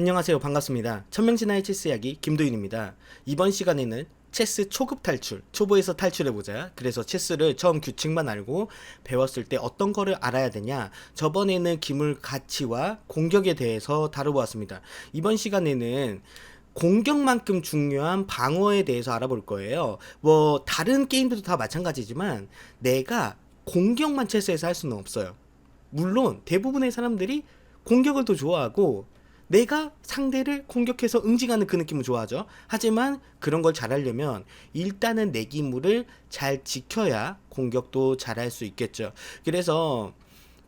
안녕하세요. 반갑습니다. 천명진화의 체스 이야기 김도윤입니다. 이번 시간에는 체스 초급 탈출, 초보에서 탈출해보자. 그래서 체스를 처음 규칙만 알고 배웠을 때 어떤 거를 알아야 되냐. 저번에는 기물 가치와 공격에 대해서 다뤄보았습니다. 이번 시간에는 공격만큼 중요한 방어에 대해서 알아볼 거예요. 뭐, 다른 게임들도 다 마찬가지지만 내가 공격만 체스에서 할 수는 없어요. 물론 대부분의 사람들이 공격을 더 좋아하고 내가 상대를 공격해서 응징하는 그 느낌을 좋아하죠. 하지만 그런 걸 잘하려면 일단은 내 기물을 잘 지켜야 공격도 잘할 수 있겠죠. 그래서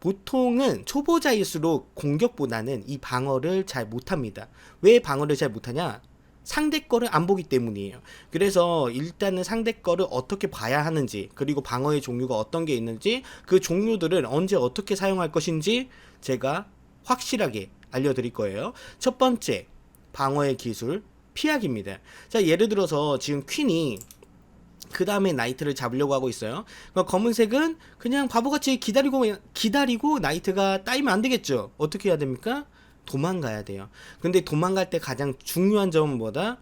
보통은 초보자일수록 공격보다는 이 방어를 잘 못합니다. 왜 방어를 잘 못하냐? 상대 거를 안 보기 때문이에요. 그래서 일단은 상대 거를 어떻게 봐야 하는지, 그리고 방어의 종류가 어떤 게 있는지, 그 종류들을 언제 어떻게 사용할 것인지 제가 확실하게 알려드릴 거예요. 첫 번째, 방어의 기술, 피하기입니다. 자, 예를 들어서 지금 퀸이 그 다음에 나이트를 잡으려고 하고 있어요. 그러니까 검은색은 그냥 바보같이 기다리고 기다리고 나이트가 따이면 안 되겠죠. 어떻게 해야 됩니까? 도망가야 돼요. 근데 도망갈 때 가장 중요한 점은 뭐다?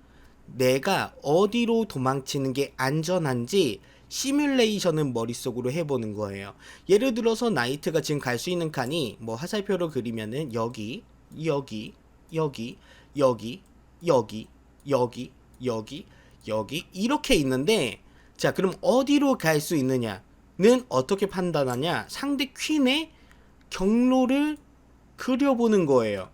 내가 어디로 도망치는 게 안전한지 시뮬레이션을 머릿속으로 해보는 거예요. 예를 들어서 나이트가 지금 갈 수 있는 칸이 뭐 화살표로 그리면은 여기, 여기, 여기, 여기, 여기, 여기, 여기, 여기 이렇게 있는데 자 그럼 어디로 갈 수 있느냐는 어떻게 판단하냐? 상대 퀸의 경로를 그려보는 거예요.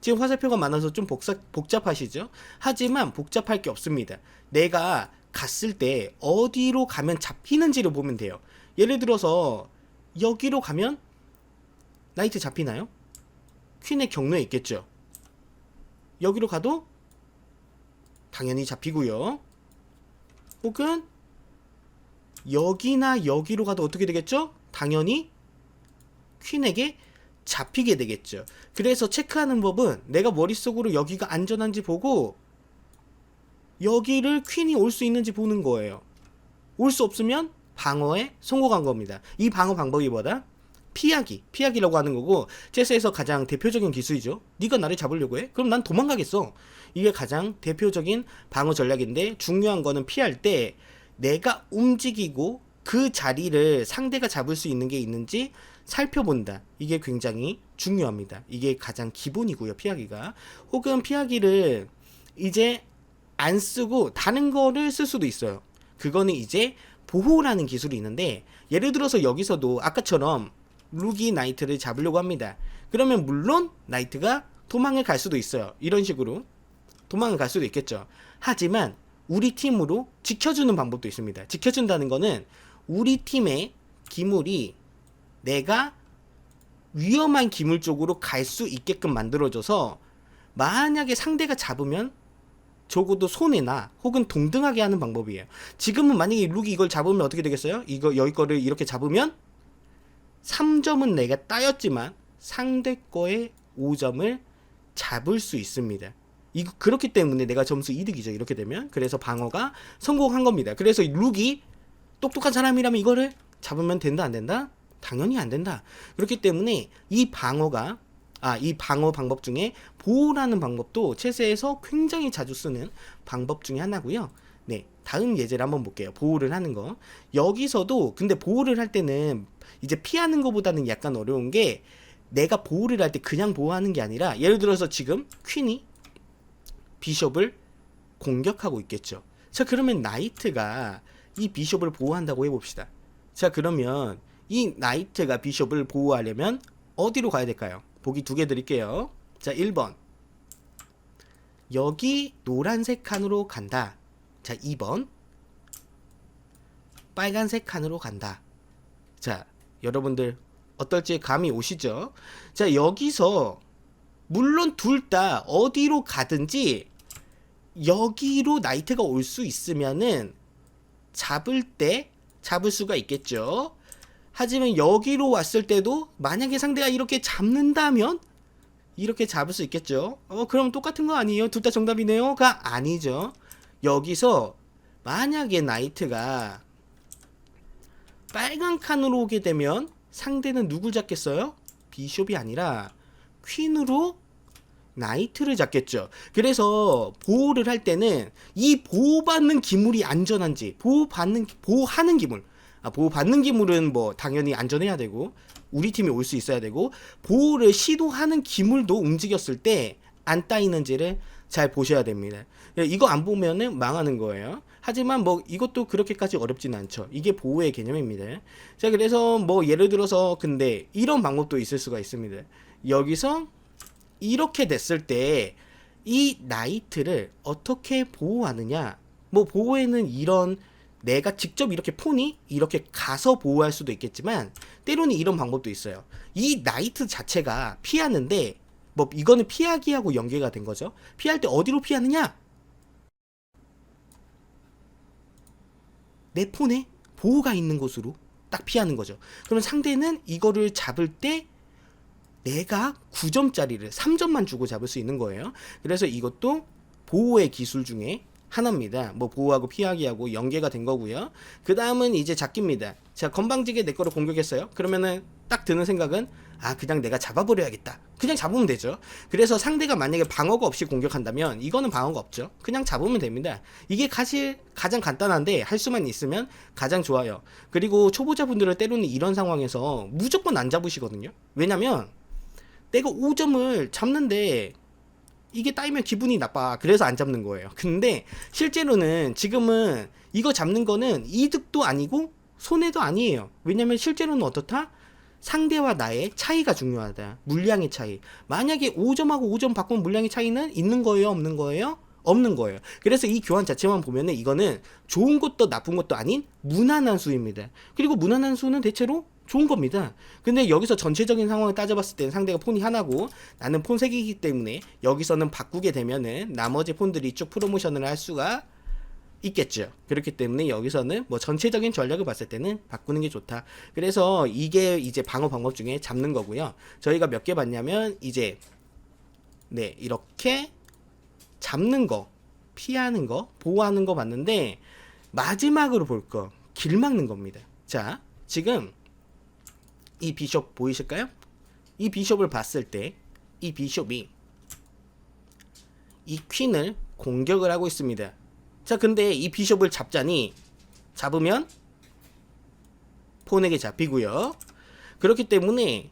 지금 화살표가 많아서 좀 복잡, 복잡하시죠? 하지만 복잡할 게 없습니다. 내가 갔을 때 어디로 가면 잡히는지를 보면 돼요. 예를 들어서 여기로 가면 나이트 잡히나요? 퀸의 경로에 있겠죠. 여기로 가도 당연히 잡히고요. 혹은 여기나 여기로 가도 어떻게 되겠죠? 당연히 퀸에게 잡히게 되겠죠. 그래서 체크하는 법은 내가 머릿속으로 여기가 안전한지 보고 여기를 퀸이 올 수 있는지 보는 거예요. 올 수 없으면 방어에 성공한 겁니다. 이 방어 방법이 뭐다? 피하기, 피하기라고 하는 거고 체스에서 가장 대표적인 기술이죠. 네가 나를 잡으려고 해? 그럼 난 도망가겠어. 이게 가장 대표적인 방어 전략인데 중요한 거는 피할 때 내가 움직이고 그 자리를 상대가 잡을 수 있는 게 있는지 살펴본다. 이게 굉장히 중요합니다. 이게 가장 기본이고요. 피하기가. 혹은 피하기를 이제 안 쓰고 다른 거를 쓸 수도 있어요. 그거는 이제 보호라는 기술이 있는데 예를 들어서 여기서도 아까처럼 루기 나이트를 잡으려고 합니다. 그러면 물론 나이트가 도망을 갈 수도 있어요. 이런 식으로 도망을 갈 수도 있겠죠. 하지만 우리 팀으로 지켜주는 방법도 있습니다. 지켜준다는 거는 우리 팀의 기물이 내가 위험한 기물 쪽으로 갈 수 있게끔 만들어줘서 만약에 상대가 잡으면 적어도 손해나 혹은 동등하게 하는 방법이에요. 지금은 만약에 룩이 이걸 잡으면 어떻게 되겠어요? 이거 여기 거를 이렇게 잡으면 3점은 내가 따였지만 상대 거의 5점을 잡을 수 있습니다. 이거 그렇기 때문에 내가 점수 이득이죠. 이렇게 되면 그래서 방어가 성공한 겁니다. 그래서 룩이 똑똑한 사람이라면 이거를 잡으면 된다 안 된다? 당연히 안 된다. 그렇기 때문에 이 방어가 아, 이 방어 방법 중에 보호라는 방법도 체스에서 굉장히 자주 쓰는 방법 중에 하나고요. 네, 다음 예제를 한번 볼게요. 보호를 하는 거. 여기서도 근데 보호를 할 때는 이제 피하는 것보다는 약간 어려운 게 내가 보호를 할 때 그냥 보호하는 게 아니라 예를 들어서 지금 퀸이 비숍을 공격하고 있겠죠. 자, 그러면 나이트가 이 비숍을 보호한다고 해봅시다. 자, 그러면 이 나이트가 비숍을 보호하려면 어디로 가야 될까요? 보기 두 개 드릴게요. 자, 1번. 여기 노란색 칸으로 간다. 자, 2번. 빨간색 칸으로 간다. 자, 여러분들 어떨지 감이 오시죠? 자, 여기서 물론 둘 다 어디로 가든지 여기로 나이트가 올 수 있으면은 잡을 때 잡을 수가 있겠죠. 하지만 여기로 왔을 때도 만약에 상대가 이렇게 잡는다면 이렇게 잡을 수 있겠죠. 어, 그럼 똑같은 거 아니에요? 둘 다 정답이네요?가 아니죠. 여기서 만약에 나이트가 빨간 칸으로 오게 되면 상대는 누굴 잡겠어요? 비숍이 아니라 퀸으로 나이트를 잡겠죠. 그래서 보호를 할 때는 이 보호받는 기물이 안전한지 보호받는 보호하는 기물 아, 보호받는 기물은 뭐 당연히 안전해야 되고 우리 팀이 올 수 있어야 되고 보호를 시도하는 기물도 움직였을 때 안 따이는지를 잘 보셔야 됩니다. 예, 이거 안 보면은 망하는 거예요. 하지만 뭐 이것도 그렇게까지 어렵지는 않죠. 이게 보호의 개념입니다. 자, 그래서 뭐 예를 들어서 근데 이런 방법도 있을 수가 있습니다. 여기서 이렇게 됐을 때 이 나이트를 어떻게 보호하느냐? 뭐 보호에는 이런 내가 직접 이렇게 폰이 이렇게 가서 보호할 수도 있겠지만 때로는 이런 방법도 있어요. 이 나이트 자체가 피하는데 뭐 이거는 피하기하고 연계가 된 거죠. 피할 때 어디로 피하느냐? 내 폰에 보호가 있는 곳으로 딱 피하는 거죠. 그러면 상대는 이거를 잡을 때 내가 9점짜리를 3점만 주고 잡을 수 있는 거예요. 그래서 이것도 보호의 기술 중에 하나입니다. 뭐 보호하고 피하기하고 연계가 된 거고요. 그 다음은 이제 잡기입니다. 자 건방지게 내 거를 공격했어요. 그러면은 딱 드는 생각은 아 그냥 내가 잡아버려야겠다. 그냥 잡으면 되죠. 그래서 상대가 만약에 방어가 없이 공격한다면 이거는 방어가 없죠. 그냥 잡으면 됩니다. 이게 사실 가장 간단한데 할 수만 있으면 가장 좋아요. 그리고 초보자분들은 때로는 이런 상황에서 무조건 안 잡으시거든요. 왜냐면 내가 5점을 잡는데 이게 따이면 기분이 나빠. 그래서 안 잡는 거예요. 근데 실제로는 지금은 이거 잡는 거는 이득도 아니고 손해도 아니에요. 왜냐면 실제로는 어떻다? 상대와 나의 차이가 중요하다. 물량의 차이. 만약에 5점하고 5점 바꾼 물량의 차이는 있는 거예요? 없는 거예요? 없는 거예요. 그래서 이 교환 자체만 보면은 이거는 좋은 것도 나쁜 것도 아닌 무난한 수입니다. 그리고 무난한 수는 대체로 좋은 겁니다. 근데 여기서 전체적인 상황을 따져봤을 때는 상대가 폰이 하나고 나는 폰 3개이기 때문에 여기서는 바꾸게 되면은 나머지 폰들이 쭉 프로모션을 할 수가 있겠죠. 그렇기 때문에 여기서는 뭐 전체적인 전략을 봤을 때는 바꾸는 게 좋다. 그래서 이게 이제 방어 방법 중에 잡는 거고요. 저희가 몇 개 봤냐면 이제 네, 이렇게 잡는 거, 피하는 거, 보호하는 거 봤는데 마지막으로 볼 거, 길 막는 겁니다. 자, 지금 이 비숍 보이실까요? 이 비숍을 봤을 때 이 비숍이 이 퀸을 공격을 하고 있습니다. 자, 근데 이 비숍을 잡자니 잡으면 폰에게 잡히고요. 그렇기 때문에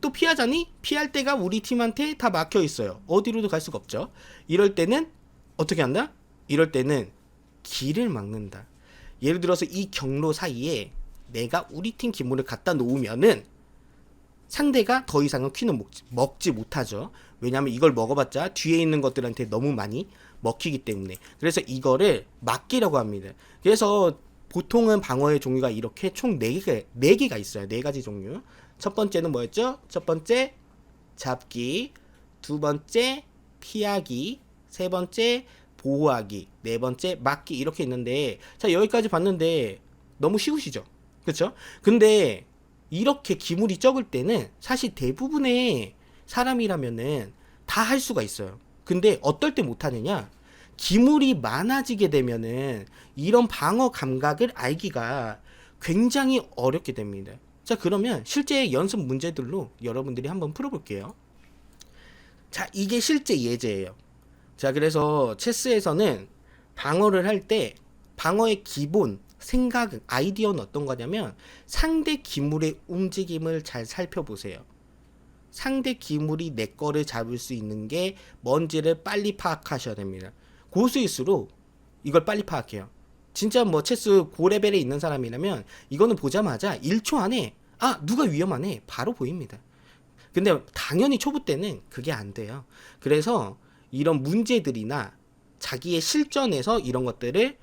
또 피하자니 피할 때가 우리 팀한테 다 막혀 있어요. 어디로도 갈 수가 없죠. 이럴 때는 어떻게 한다? 이럴 때는 길을 막는다. 예를 들어서 이 경로 사이에 내가 우리 팀 기물을 갖다 놓으면은 상대가 더 이상은 퀸을 먹지, 먹지 못하죠. 왜냐하면 이걸 먹어봤자 뒤에 있는 것들한테 너무 많이 먹히기 때문에. 그래서 이거를 막기라고 합니다. 그래서 보통은 방어의 종류가 이렇게 총 4개가, 4개가 있어요. 4가지 종류. 첫 번째는 뭐였죠? 첫 번째, 잡기. 두 번째, 피하기. 세 번째, 보호하기. 네 번째, 막기. 이렇게 있는데, 자, 여기까지 봤는데, 너무 쉬우시죠? 그쵸? 근데, 이렇게 기물이 적을 때는 사실 대부분의 사람이라면은 다 할 수가 있어요. 근데 어떨 때 못하느냐? 기물이 많아지게 되면은 이런 방어 감각을 알기가 굉장히 어렵게 됩니다. 자, 그러면 실제 연습 문제들로 여러분들이 한번 풀어볼게요. 자, 이게 실제 예제예요. 자, 그래서 체스에서는 방어를 할 때 방어의 기본 생각, 아이디어는 어떤 거냐면 상대 기물의 움직임을 잘 살펴보세요. 상대 기물이 내 거를 잡을 수 있는 게 뭔지를 빨리 파악하셔야 됩니다. 고수일수록 이걸 빨리 파악해요. 진짜 뭐 체스 고레벨에 있는 사람이라면 이거는 보자마자 1초 안에 아 누가 위험하네 바로 보입니다. 근데 당연히 초보 때는 그게 안 돼요. 그래서 이런 문제들이나 자기의 실전에서 이런 것들을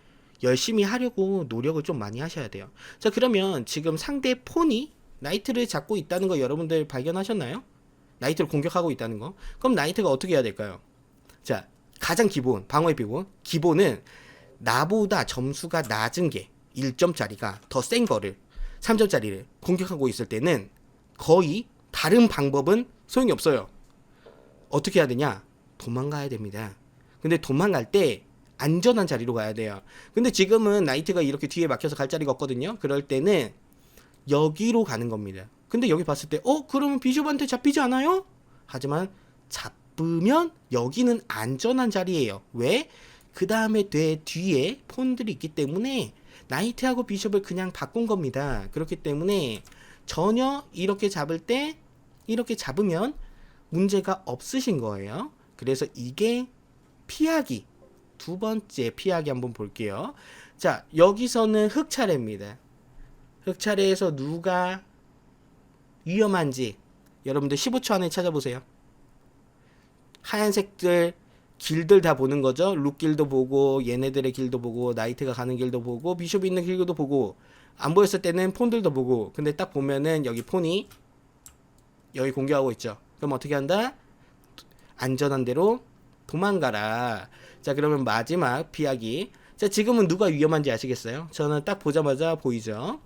열심히 하려고 노력을 좀 많이 하셔야 돼요. 자 그러면 지금 상대 폰이 나이트를 잡고 있다는 거 여러분들 발견하셨나요? 나이트를 공격하고 있다는 거. 그럼 나이트가 어떻게 해야 될까요? 자, 가장 기본, 방어의 기본. 기본은 나보다 점수가 낮은 게 1점짜리가 더 센 거를 3점짜리를 공격하고 있을 때는 거의 다른 방법은 소용이 없어요. 어떻게 해야 되냐? 도망가야 됩니다. 근데 도망갈 때 안전한 자리로 가야 돼요. 근데 지금은 나이트가 이렇게 뒤에 막혀서 갈 자리가 없거든요. 그럴 때는 여기로 가는 겁니다. 근데 여기 봤을 때, 어, 그러면 비숍한테 잡히지 않아요? 하지만 잡으면 여기는 안전한 자리예요. 왜? 그 다음에 뇌 뒤에 폰들이 있기 때문에 나이트하고 비숍을 그냥 바꾼 겁니다. 그렇기 때문에 전혀 이렇게 잡을 때 이렇게 잡으면 문제가 없으신 거예요. 그래서 이게 피하기 두 번째 피하기 한번 볼게요. 자 여기서는 흑 차례입니다. 흑 차례에서 누가 위험한지 여러분들 15초 안에 찾아보세요. 하얀색들 길들 다 보는 거죠. 룩 길도 보고 얘네들의 길도 보고 나이트가 가는 길도 보고 비숍이 있는 길도 보고 안 보였을 때는 폰들도 보고 근데 딱 보면은 여기 폰이 여기 공격하고 있죠. 그럼 어떻게 한다? 안전한 대로 도망가라. 자 그러면 마지막 피하기. 자 지금은 누가 위험한지 아시겠어요? 저는 딱 보자마자 보이죠.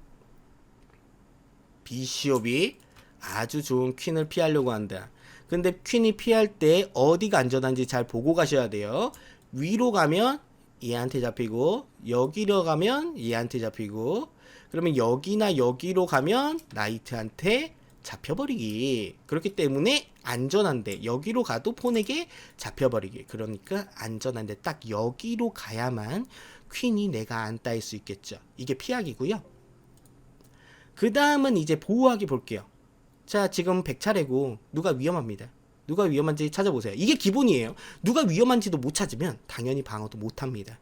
비시옵이 아주 좋은 퀸을 피하려고 한다. 근데 퀸이 피할 때 어디가 안전한지 잘 보고 가셔야 돼요. 위로 가면 얘한테 잡히고 여기로 가면 얘한테 잡히고 그러면 여기나 여기로 가면 나이트한테 잡혀버리기. 그렇기 때문에 안전한데 여기로 가도 폰에게 잡혀버리기. 그러니까 안전한데 딱 여기로 가야만 퀸이 내가 안 따일 수 있겠죠. 이게 피하기고요. 그 다음은 이제 보호하기 볼게요. 자, 지금 100차례고 누가 위험합니다. 누가 위험한지 찾아보세요. 이게 기본이에요. 누가 위험한지도 못 찾으면 당연히 방어도 못 합니다.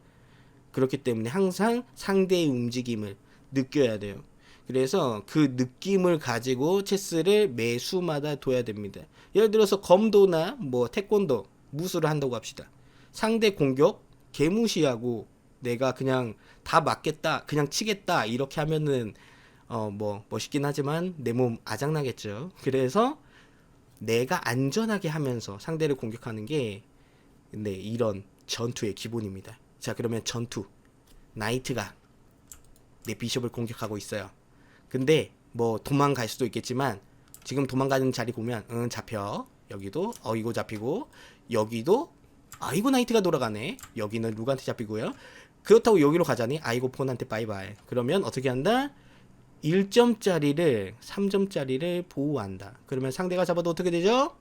그렇기 때문에 항상 상대의 움직임을 느껴야 돼요. 그래서 그 느낌을 가지고 체스를 매수마다 둬야 됩니다. 예를 들어서 검도나 뭐 태권도, 무술을 한다고 합시다. 상대 공격 개무시하고 내가 그냥 다 맞겠다, 그냥 치겠다 이렇게 하면은 어 뭐 멋있긴 하지만 내 몸 아작나겠죠. 그래서 내가 안전하게 하면서 상대를 공격하는 게 네, 이런 전투의 기본입니다. 자, 그러면 전투. 나이트가 내 비숍을 공격하고 있어요. 근데 뭐 도망갈 수도 있겠지만 지금 도망가는 자리 보면 응 잡혀. 여기도 어이고 잡히고 여기도 아이고 나이트가 돌아가네. 여기는 룩한테 잡히고요. 그렇다고 여기로 가자니 아이고 폰한테 바이바이. 그러면 어떻게 한다? 1점짜리를 3점짜리를 보호한다. 그러면 상대가 잡아도 어떻게 되죠?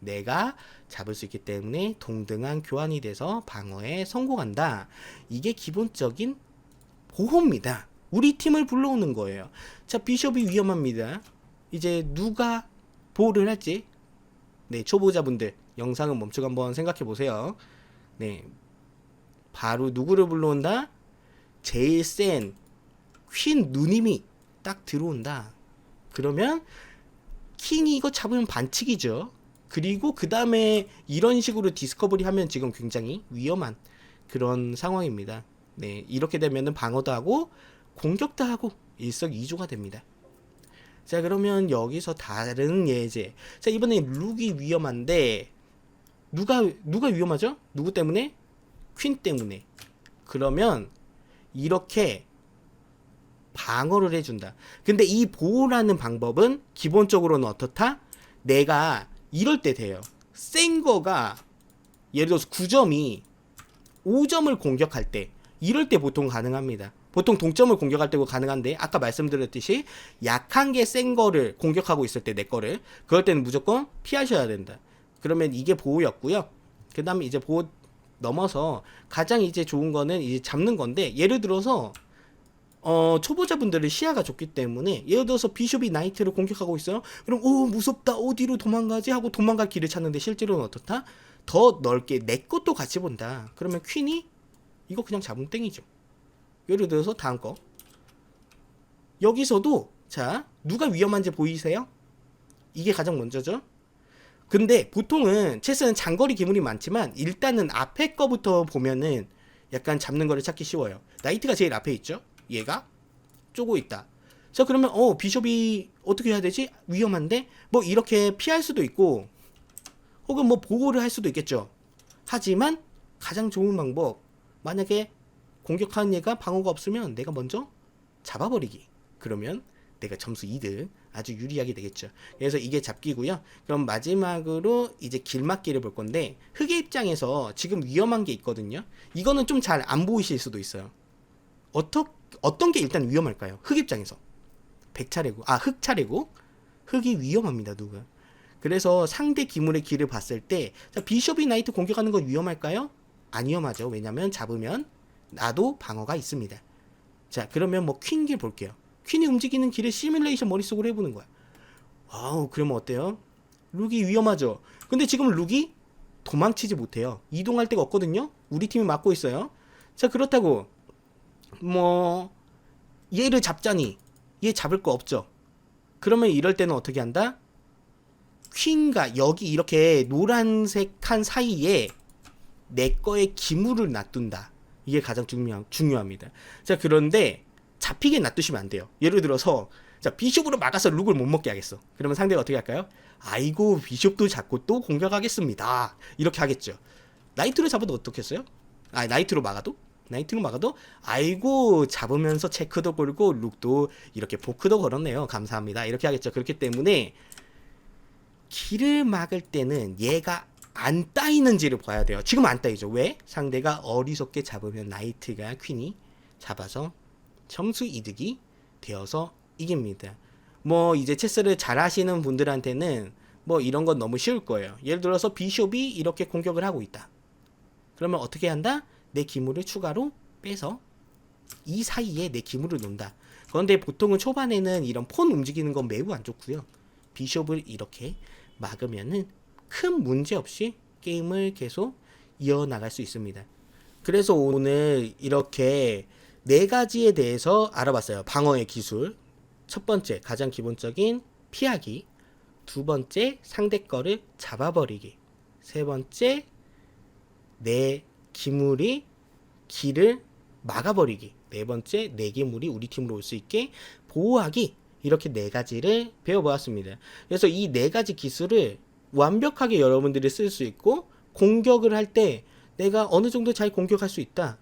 내가 잡을 수 있기 때문에 동등한 교환이 돼서 방어에 성공한다. 이게 기본적인 보호입니다. 우리 팀을 불러오는 거예요. 자, 비숍이 위험합니다. 이제 누가 보호를 할지. 네, 초보자분들 영상은 멈추고 한번 생각해 보세요. 네. 바로 누구를 불러온다? 제일 센 퀸 누님이 딱 들어온다. 그러면 킹이 이거 잡으면 반칙이죠. 그리고 그 다음에 이런 식으로 디스커버리 하면 지금 굉장히 위험한 그런 상황입니다. 네, 이렇게 되면은 방어도 하고 공격도 하고 일석이조가 됩니다. 자, 그러면 여기서 다른 예제. 자, 이번에 룩이 위험한데 누가 누가 위험하죠? 누구 때문에? 퀸 때문에. 그러면 이렇게 방어를 해준다. 근데 이 보호라는 방법은 기본적으로는 어떻다? 내가 이럴 때 돼요. 센 거가 예를 들어서 9점이 5점을 공격할 때 이럴 때 보통 가능합니다. 보통 동점을 공격할 때고 가능한데 아까 말씀드렸듯이 약한 게 센 거를 공격하고 있을 때 내 거를 그럴 때는 무조건 피하셔야 된다. 그러면 이게 보호였고요. 그 다음에 이제 보호 넘어서 가장 이제 좋은 거는 이제 잡는 건데 예를 들어서 어, 초보자분들의 시야가 좁기 때문에 예를 들어서 비숍이 나이트를 공격하고 있어요. 그럼 오 무섭다 어디로 도망가지 하고 도망갈 길을 찾는데 실제로는 어떻다? 더 넓게 내 것도 같이 본다. 그러면 퀸이 이거 그냥 잡으면 땡이죠. 예를 들어서 다음 거 여기서도 자 누가 위험한지 보이세요? 이게 가장 먼저죠. 근데 보통은 체스는 장거리 기물이 많지만 일단은 앞에 거부터 보면은 약간 잡는 거를 찾기 쉬워요. 나이트가 제일 앞에 있죠. 얘가 쪼고 있다. 자 그러면 어 비숍이 어떻게 해야 되지? 위험한데 뭐 이렇게 피할 수도 있고 혹은 뭐 보호를 할 수도 있겠죠. 하지만 가장 좋은 방법 만약에 공격하는 얘가 방어가 없으면 내가 먼저 잡아버리기. 그러면 내가 점수 2등 아주 유리하게 되겠죠. 그래서 이게 잡기고요. 그럼 마지막으로 이제 길막기를 볼 건데 흑의 입장에서 지금 위험한 게 있거든요. 이거는 좀 잘 안 보이실 수도 있어요. 어떻 어떤 게 일단 위험할까요? 흑 입장에서 100차례고 아 흑 차례고 흑이 위험합니다 누가 그래서 상대 기물의 길을 봤을 때 자, 비숍이 나이트 공격하는 건 위험할까요? 안 위험하죠. 왜냐면 잡으면 나도 방어가 있습니다. 자, 그러면 뭐 퀸길 볼게요. 퀸이 움직이는 길을 시뮬레이션 머릿속으로 해보는 거야. 와우, 그러면 어때요? 룩이 위험하죠. 근데 지금 룩이 도망치지 못해요. 이동할 데가 없거든요. 우리 팀이 막고 있어요. 자, 그렇다고 뭐 얘를 잡자니 얘 잡을 거 없죠. 그러면 이럴 때는 어떻게 한다? 퀸과 여기 이렇게 노란색 한 사이에 내 거의 기물을 놔둔다. 이게 가장 중요, 중요합니다. 자, 그런데 잡히게 놔두시면 안 돼요. 예를 들어서 자, 비숍으로 막아서 룩을 못 먹게 하겠어. 그러면 상대가 어떻게 할까요? 아이고, 비숍도 잡고 또 공격하겠습니다. 이렇게 하겠죠. 나이트로 잡아도 어떻겠어요? 아, 나이트로 막아도? 나이트로 막아도? 아이고, 잡으면서 체크도 걸고, 룩도 이렇게 포크도 걸었네요. 감사합니다. 이렇게 하겠죠. 그렇기 때문에, 길을 막을 때는 얘가 안 따이는지를 봐야 돼요. 지금 안 따이죠. 왜? 상대가 어리석게 잡으면 나이트가 퀸이 잡아서 점수 이득이 되어서 이깁니다. 뭐 이제 체스를 잘 하시는 분들한테는 뭐 이런 건 너무 쉬울 거예요. 예를 들어서 비숍이 이렇게 공격을 하고 있다. 그러면 어떻게 한다? 내 기물을 추가로 빼서 이 사이에 내 기물을 놓는다. 그런데 보통은 초반에는 이런 폰 움직이는 건 매우 안 좋고요. 비숍을 이렇게 막으면은 큰 문제 없이 게임을 계속 이어나갈 수 있습니다. 그래서 오늘 이렇게 네 가지에 대해서 알아봤어요. 방어의 기술. 첫 번째, 가장 기본적인 피하기. 두 번째, 상대 거를 잡아버리기. 세 번째, 내 기물이 길을 막아버리기. 네 번째, 내 기물이 우리 팀으로 올 수 있게 보호하기. 이렇게 네 가지를 배워보았습니다. 그래서 이 네 가지 기술을 완벽하게 여러분들이 쓸 수 있고 공격을 할 때 내가 어느 정도 잘 공격할 수 있다.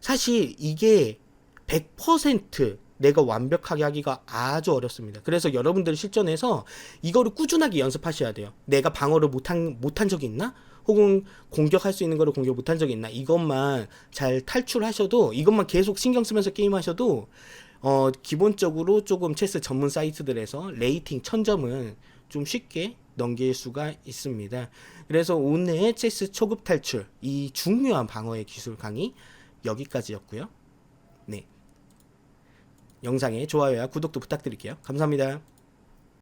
사실 이게 100% 내가 완벽하게 하기가 아주 어렵습니다. 그래서 여러분들 실전에서 이거를 꾸준하게 연습하셔야 돼요. 내가 방어를 못한, 못한 적이 있나? 혹은 공격할 수 있는 거를 공격 못한 적이 있나? 이것만 잘 탈출하셔도, 이것만 계속 신경 쓰면서 게임하셔도, 어, 기본적으로 조금 체스 전문 사이트들에서 레이팅 1000점은 좀 쉽게 넘길 수가 있습니다. 그래서 오늘 체스 초급 탈출, 이 중요한 방어의 기술 강의 여기까지였고요. 네. 영상에 좋아요와 구독도 부탁드릴게요. 감사합니다.